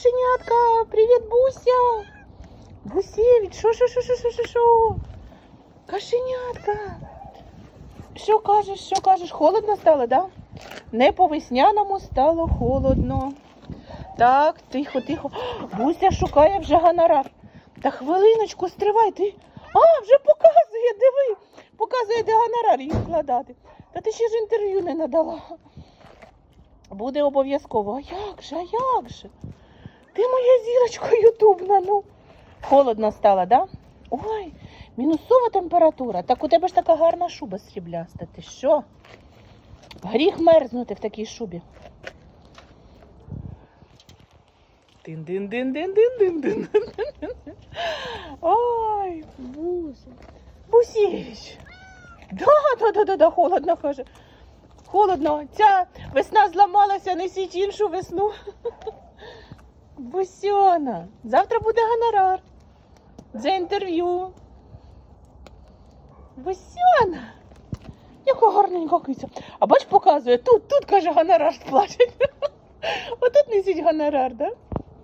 кошенятка! Привіт, Буся! Бусєвич, що, що, що, що, що, що, що? Кошенятка! Що кажеш, що кажеш? Холодно стало, да? Не по весняному стало холодно. Так, тихо, тихо. Буся шукає вже гонорар. Та хвилиночку, стривай, ти. А, вже показує, диви. Показує, де гонорар їй вкладати. Та ти ще ж інтерв'ю не надала. Буде обов'язково. А як же, а як же? Ти моя зірочка ютубна, ну. Холодно стало, да? Ой, мінусова температура. Так у тебе ж така гарна шуба срібляста. Ти що? Гріх мерзнути в такій шубі. дин дин дин дин дин дин дин Ой, Буся. Бусіч. Да, да, да, да, да, холодно, каже. Холодно. Ця весна зламалася, несіть іншу весну. Бусьона, завтра буде гонорар. За інтерв'ю. Бусьона. Яка гарненька киця. А бач, показує, тут, тут, каже, гонорар сплачуть. Отут несіть гонорар, да?